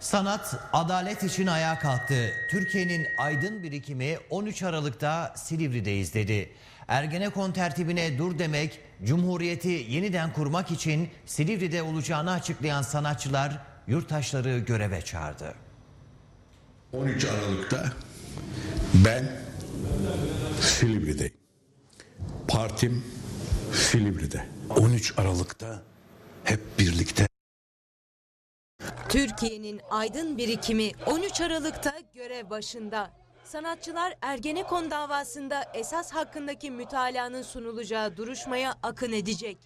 Sanat, adalet için ayağa kalktı. Türkiye'nin aydın birikimi 13 Aralık'ta Silivri'de izledi. Ergenekon tertibine dur demek, Cumhuriyeti yeniden kurmak için Silivri'de olacağını açıklayan sanatçılar yurttaşları göreve çağırdı. 13 Aralık'ta ben Silivri'deyim. Partim Silivri'de. 13 Aralık'ta hep birlikte Türkiye'nin aydın birikimi 13 Aralık'ta görev başında. Sanatçılar Ergenekon davasında esas hakkındaki mütalanın sunulacağı duruşmaya akın edecek.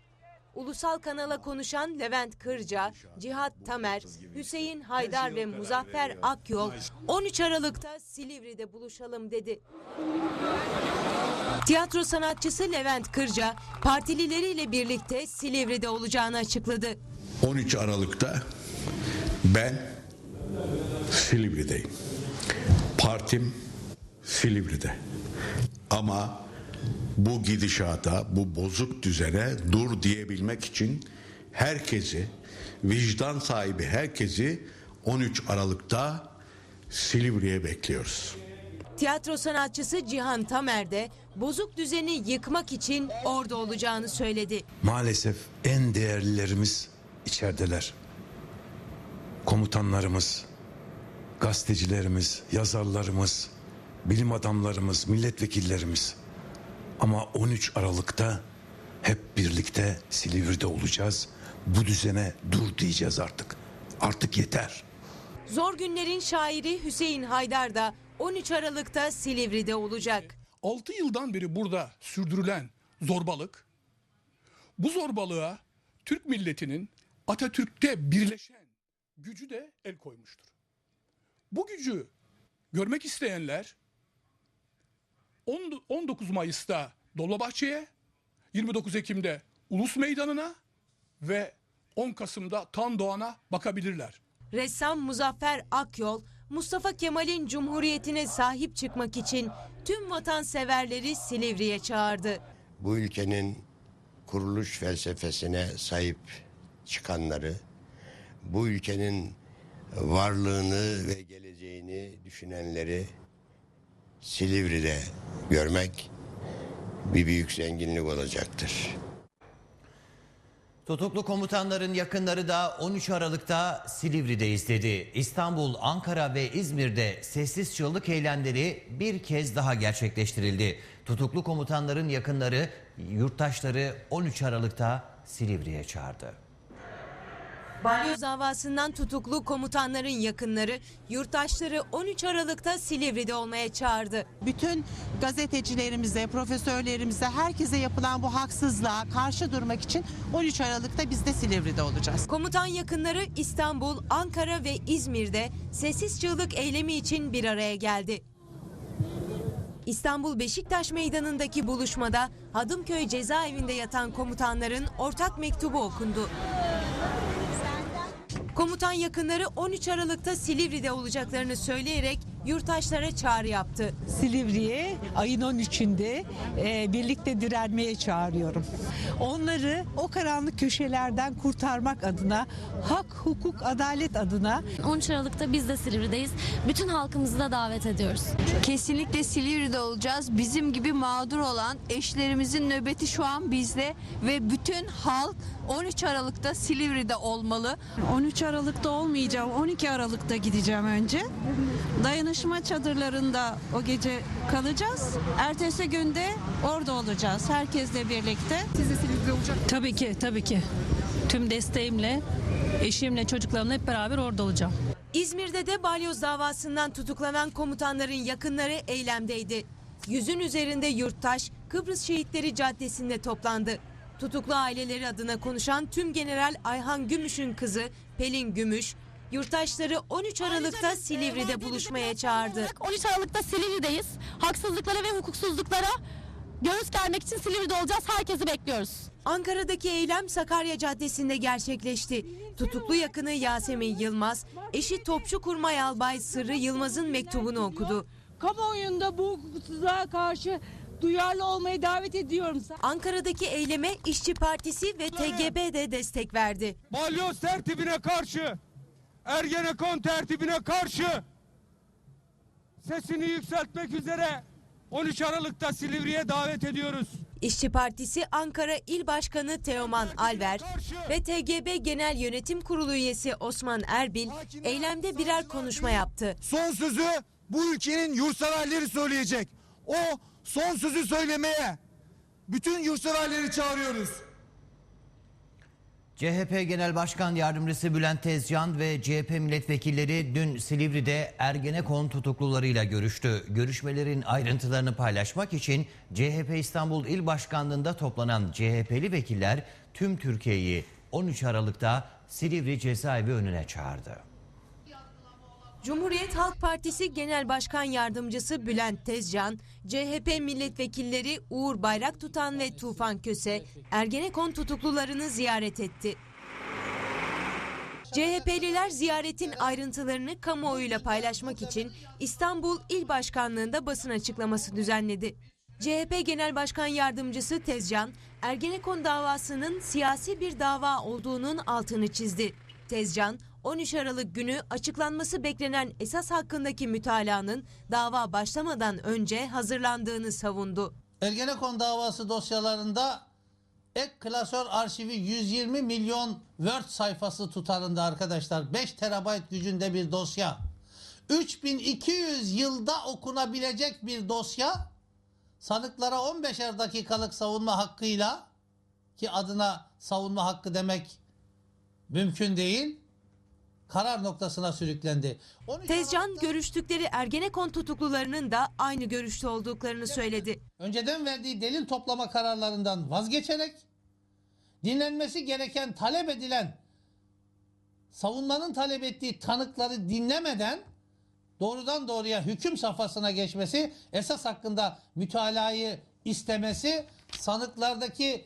Ulusal kanala konuşan Levent Kırca, Cihat Tamer, Hüseyin Haydar ve Muzaffer Akyol 13 Aralık'ta Silivri'de buluşalım dedi. Tiyatro sanatçısı Levent Kırca partilileriyle birlikte Silivri'de olacağını açıkladı. 13 Aralık'ta ben Silivri'deyim. Partim Silivri'de. Ama bu gidişata, bu bozuk düzene dur diyebilmek için herkesi, vicdan sahibi herkesi 13 Aralık'ta Silivri'ye bekliyoruz. Tiyatro sanatçısı Cihan Tamer de bozuk düzeni yıkmak için orada olacağını söyledi. maalesef en değerlilerimiz içerideler. Komutanlarımız, gazetecilerimiz, yazarlarımız, bilim adamlarımız, milletvekillerimiz. Ama 13 Aralık'ta hep birlikte Silivri'de olacağız. Bu düzene dur diyeceğiz artık. Artık yeter. Zor günlerin şairi Hüseyin Haydar da 13 Aralık'ta Silivri'de olacak. 6 yıldan beri burada sürdürülen zorbalık bu zorbalığa Türk milletinin Atatürk'te birleşen gücü de el koymuştur. Bu gücü görmek isteyenler 10 19 Mayıs'ta Dolmabahçe'ye, 29 Ekim'de Ulus Meydanı'na ve 10 Kasım'da Tan Doğan'a bakabilirler. Ressam Muzaffer Akyol, Mustafa Kemal'in Cumhuriyetine sahip çıkmak için tüm vatanseverleri Silivri'ye çağırdı. bu ülkenin kuruluş felsefesine sahip çıkanları, bu ülkenin varlığını ve geleceğini düşünenleri Silivri'de görmek bir büyük zenginlik olacaktır. Tutuklu komutanların yakınları da 13 Aralık'ta Silivri'de izledi. İstanbul, Ankara ve İzmir'de sessiz çığlık eylemleri bir kez daha gerçekleştirildi. Tutuklu komutanların yakınları yurttaşları 13 Aralık'ta Silivri'ye çağırdı. Balyoz davasından tutuklu komutanların yakınları yurttaşları 13 Aralık'ta Silivri'de olmaya çağırdı. bütün gazetecilerimize, profesörlerimize, herkese yapılan bu haksızlığa karşı durmak için 13 Aralık'ta biz de Silivri'de olacağız. Komutan yakınları İstanbul, Ankara ve İzmir'de sessiz çığlık eylemi için bir araya geldi. İstanbul Beşiktaş Meydanı'ndaki buluşmada Hadımköy cezaevinde yatan komutanların ortak mektubu okundu. Komutan yakınları 13 Aralık'ta Silivri'de olacaklarını söyleyerek yurttaşlara çağrı yaptı. Silivri'ye ayın 13'ünde e, birlikte direnmeye çağırıyorum. Onları o karanlık köşelerden kurtarmak adına, hak, hukuk, adalet adına 13 Aralık'ta biz de Silivri'deyiz. Bütün halkımızı da davet ediyoruz. Kesinlikle Silivri'de olacağız. Bizim gibi mağdur olan eşlerimizin nöbeti şu an bizde ve bütün halk 13 Aralık'ta Silivri'de olmalı. 13 Aralık'ta olmayacağım. 12 Aralık'ta gideceğim önce. Dayanışma çadırlarında o gece kalacağız. Ertesi günde orada olacağız. Herkesle birlikte. Siz de Silivri'de olacak tabii ki tabii ki tüm desteğimle, eşimle, çocuklarımla hep beraber orada olacağım. İzmir'de de balyoz davasından tutuklanan komutanların yakınları eylemdeydi. Yüzün üzerinde yurttaş Kıbrıs Şehitleri Caddesi'nde toplandı. Tutuklu aileleri adına konuşan tüm General Ayhan Gümüş'ün kızı Pelin Gümüş, yurttaşları 13 Aralık'ta Silivri'de buluşmaya çağırdı. 13 Aralık'ta Silivri'deyiz. Haksızlıklara ve hukuksuzluklara göğüs germek için Silivri'de olacağız. Herkesi bekliyoruz. Ankara'daki eylem Sakarya Caddesi'nde gerçekleşti. Tutuklu yakını Yasemin Yılmaz, eşi Topçu Kurmay Albay Sırrı Yılmaz'ın mektubunu okudu. Kamuoyunda bu hukuksuzluğa karşı duyarlı olmayı davet ediyorum. Ankara'daki eyleme İşçi Partisi ve TGB de destek verdi. Balyoz tertibine karşı Ergenekon tertibine karşı sesini yükseltmek üzere 13 Aralık'ta Silivri'ye davet ediyoruz. İşçi Partisi Ankara İl Başkanı Teoman Alver ve TGB Genel Yönetim Kurulu üyesi Osman Erbil eylemde birer konuşma yaptı. Son sözü bu ülkenin yurtseverleri söyleyecek. O son sözü söylemeye bütün yurtseverleri çağırıyoruz. CHP Genel Başkan Yardımcısı Bülent Tezcan ve CHP milletvekilleri dün Silivri'de Ergenekon tutuklularıyla görüştü. Görüşmelerin ayrıntılarını paylaşmak için CHP İstanbul İl Başkanlığı'nda toplanan CHP'li vekiller tüm Türkiye'yi 13 Aralık'ta Silivri cezaevi önüne çağırdı. Cumhuriyet Halk Partisi Genel Başkan Yardımcısı Bülent Tezcan, CHP milletvekilleri Uğur Bayraktutan ve Tufan Köse Ergenekon tutuklularını ziyaret etti. CHP'liler ziyaretin ayrıntılarını kamuoyuyla paylaşmak için İstanbul İl Başkanlığı'nda basın açıklaması düzenledi. CHP Genel Başkan Yardımcısı Tezcan, Ergenekon davasının siyasi bir dava olduğunun altını çizdi. Tezcan, 13 Aralık günü açıklanması beklenen esas hakkındaki mütalaanın dava başlamadan önce hazırlandığını savundu. Ergenekon davası dosyalarında ek klasör arşivi 120 milyon Word sayfası tutarında arkadaşlar. 5 terabayt gücünde bir dosya. 3200 yılda okunabilecek bir dosya. Sanıklara 15'er dakikalık savunma hakkıyla ki adına savunma hakkı demek mümkün değil. Karar noktasına sürüklendi. 13 Tezcan görüştükleri Ergenekon tutuklularının da aynı görüşte olduklarını söyledi. önceden verdiği delil toplama kararlarından vazgeçerek dinlenmesi gereken talep edilen savunmanın talep ettiği tanıkları dinlemeden doğrudan doğruya hüküm safhasına geçmesi, esas hakkında mütalayı istemesi, sanıklardaki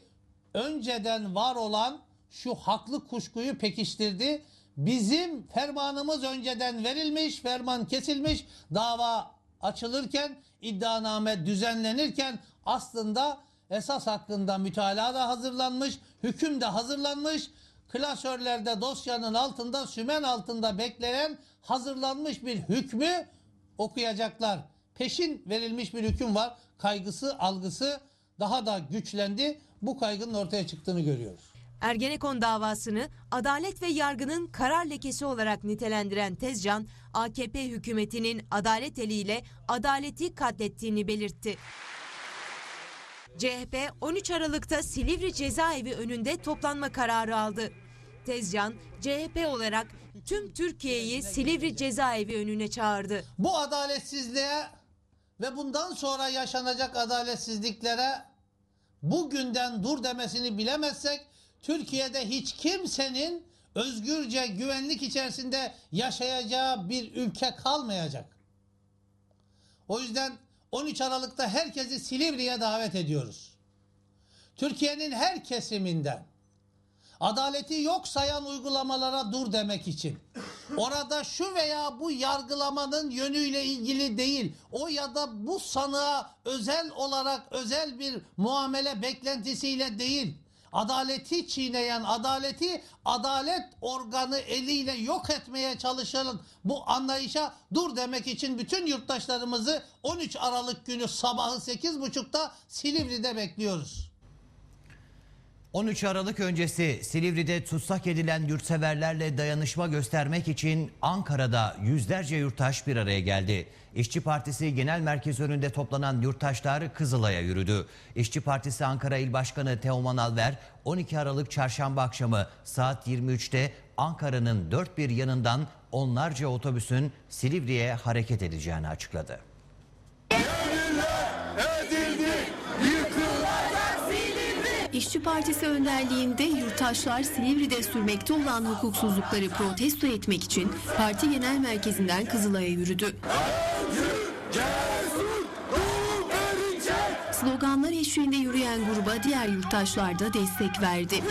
önceden var olan şu haklı kuşkuyu pekiştirdi. Bizim fermanımız önceden verilmiş, ferman kesilmiş, dava açılırken, iddianame düzenlenirken aslında esas hakkında mütalaa da hazırlanmış, hüküm de hazırlanmış. Klasörlerde dosyanın altında, sümen altında bekleyen hazırlanmış bir hükmü okuyacaklar. Peşin verilmiş bir hüküm var. Kaygısı, algısı daha da güçlendi. Bu kaygının ortaya çıktığını görüyoruz. Ergenekon davasını adalet ve yargının karar lekesi olarak nitelendiren Tezcan, AKP hükümetinin adalet eliyle adaleti katlettiğini belirtti. CHP 13 Aralık'ta Silivri cezaevi önünde toplanma kararı aldı. Tezcan, CHP olarak tüm Türkiye'yi Silivri cezaevi önüne çağırdı. Bu adaletsizliğe ve bundan sonra yaşanacak adaletsizliklere bugünden dur demesini bilemezsek Türkiye'de hiç kimsenin özgürce güvenlik içerisinde yaşayacağı bir ülke kalmayacak. O yüzden 13 Aralık'ta herkesi Silivri'ye davet ediyoruz. Türkiye'nin her kesiminden adaleti yok sayan uygulamalara dur demek için. Orada şu veya bu yargılamanın yönüyle ilgili değil. O ya da bu sanığa özel olarak özel bir muamele beklentisiyle değil. Adaleti çiğneyen, adaleti adalet organı eliyle yok etmeye çalışan bu anlayışa dur demek için bütün yurttaşlarımızı 13 Aralık günü sabahı 8.30'da Silivri'de bekliyoruz. 13 Aralık öncesi Silivri'de tutsak edilen yurtseverlerle dayanışma göstermek için Ankara'da yüzlerce yurttaş bir araya geldi. İşçi Partisi Genel Merkez önünde toplanan yurttaşlar Kızılay'a yürüdü. İşçi Partisi Ankara İl Başkanı Teoman Alver 12 Aralık çarşamba akşamı saat 23'te Ankara'nın dört bir yanından onlarca otobüsün Silivri'ye hareket edeceğini açıkladı. İşçi Partisi önderliğinde yurttaşlar Silivri'de sürmekte olan hukuksuzlukları protesto etmek için parti genel merkezinden Kızılay'a yürüdü. Sloganlar eşliğinde yürüyen gruba diğer yurttaşlar da destek verdi.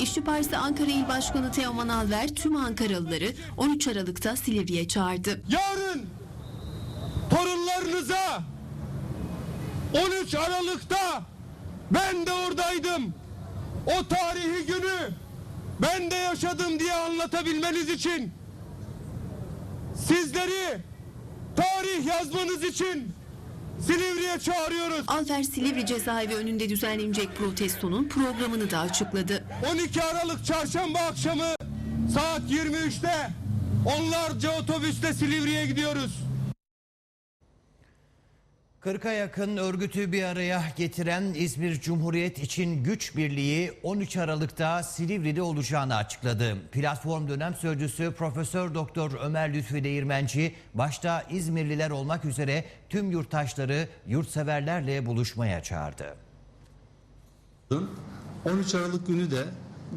İşçi Partisi Ankara İl Başkanı Teoman Alver tüm Ankaralıları 13 Aralık'ta Silivri'ye çağırdı. Yarın torunlarınıza 13 Aralık'ta ben de oradaydım. o tarihi günü ben de yaşadım diye anlatabilmeniz için sizleri tarih yazmanız için Silivri'ye çağırıyoruz. Alver Silivri cezaevi önünde düzenlenecek protestonun programını da açıkladı. 12 Aralık çarşamba akşamı saat 23'te onlarca otobüste Silivri'ye gidiyoruz. 40'a yakın örgütü bir araya getiren İzmir Cumhuriyet için Güç Birliği 13 Aralık'ta Silivri'de olacağını açıkladı. Platform dönem sözcüsü Profesör Doktor Ömer Lütfü Değirmenci başta İzmirliler olmak üzere tüm yurttaşları yurtseverlerle buluşmaya çağırdı. 13 Aralık günü de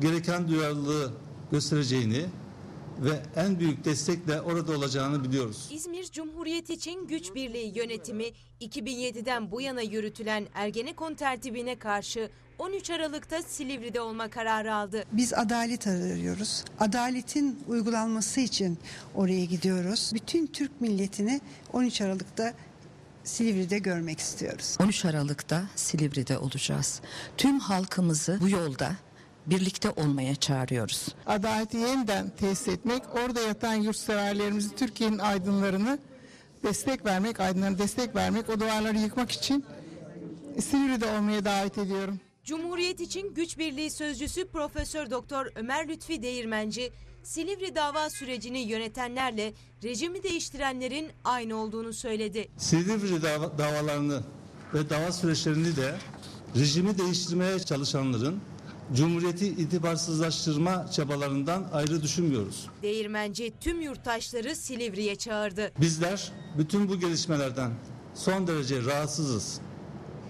gereken duyarlılığı göstereceğini ve en büyük destekle orada olacağını biliyoruz. İzmir Cumhuriyet için Güç Birliği yönetimi 2007'den bu yana yürütülen Ergenekon tertibine karşı 13 Aralık'ta Silivri'de olma kararı aldı. Biz adalet arıyoruz. Adaletin uygulanması için oraya gidiyoruz. Bütün Türk milletini 13 Aralık'ta Silivri'de görmek istiyoruz. 13 Aralık'ta Silivri'de olacağız. Tüm halkımızı bu yolda birlikte olmaya çağırıyoruz. Adaleti yeniden tesis etmek, orada yatan yurtseverlerimizi, Türkiye'nin aydınlarını destek vermek, aydınlarına destek vermek, o duvarları yıkmak için Silivri'de olmaya davet ediyorum. Cumhuriyet için Güç Birliği sözcüsü Profesör Doktor Ömer Lütfi Değirmenci, Silivri dava sürecini yönetenlerle rejimi değiştirenlerin aynı olduğunu söyledi. Silivri dava- davalarını ve dava süreçlerini de rejimi değiştirmeye çalışanların Cumhuriyeti itibarsızlaştırma çabalarından ayrı düşünmüyoruz. Değirmenci tüm yurttaşları Silivri'ye çağırdı. Bizler bütün bu gelişmelerden son derece rahatsızız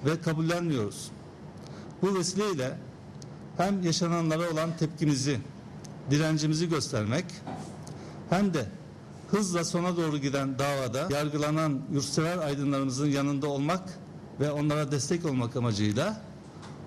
ve kabullenmiyoruz. Bu vesileyle hem yaşananlara olan tepkimizi, direncimizi göstermek hem de hızla sona doğru giden davada yargılanan yurtsever aydınlarımızın yanında olmak ve onlara destek olmak amacıyla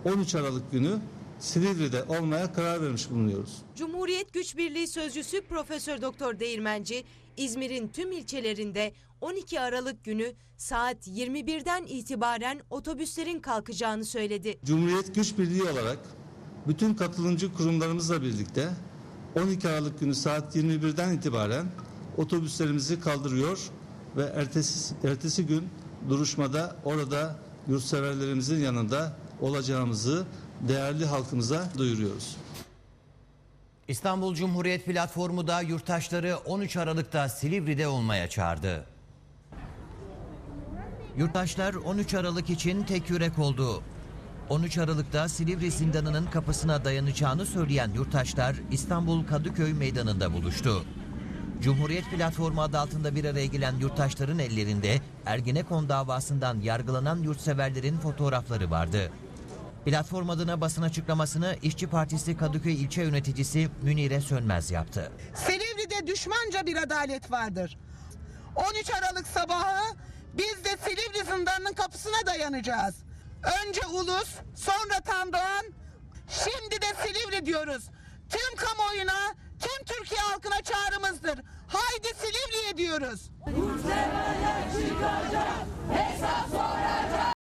13 Aralık günü Silivri'de olmaya karar vermiş bulunuyoruz. Cumhuriyet Güç Birliği sözcüsü Profesör Doktor Değirmenci, İzmir'in tüm ilçelerinde 12 Aralık günü saat 21'den itibaren otobüslerin kalkacağını söyledi. Cumhuriyet Güç Birliği olarak bütün katılımcı kurumlarımızla birlikte 12 Aralık günü saat 21'den itibaren otobüslerimizi kaldırıyor ve ertesi, ertesi gün duruşmada orada yurtseverlerimizin yanında olacağımızı değerli halkımıza duyuruyoruz. İstanbul Cumhuriyet Platformu da yurttaşları 13 Aralık'ta Silivri'de olmaya çağırdı. Yurttaşlar 13 Aralık için tek yürek oldu. 13 Aralık'ta Silivri zindanının kapısına dayanacağını söyleyen yurttaşlar İstanbul Kadıköy Meydanı'nda buluştu. Cumhuriyet Platformu adı altında bir araya gelen yurttaşların ellerinde Ergenekon davasından yargılanan yurtseverlerin fotoğrafları vardı. Platform adına basın açıklamasını İşçi Partisi Kadıköy ilçe yöneticisi Münire Sönmez yaptı. Silivri'de düşmanca bir adalet vardır. 13 Aralık sabahı biz de Silivri zindanının kapısına dayanacağız. Önce Ulus, sonra Tandoğan, şimdi de Silivri diyoruz. Tüm kamuoyuna, tüm Türkiye halkına çağrımızdır. Haydi Silivri'ye diyoruz. Hesap sor.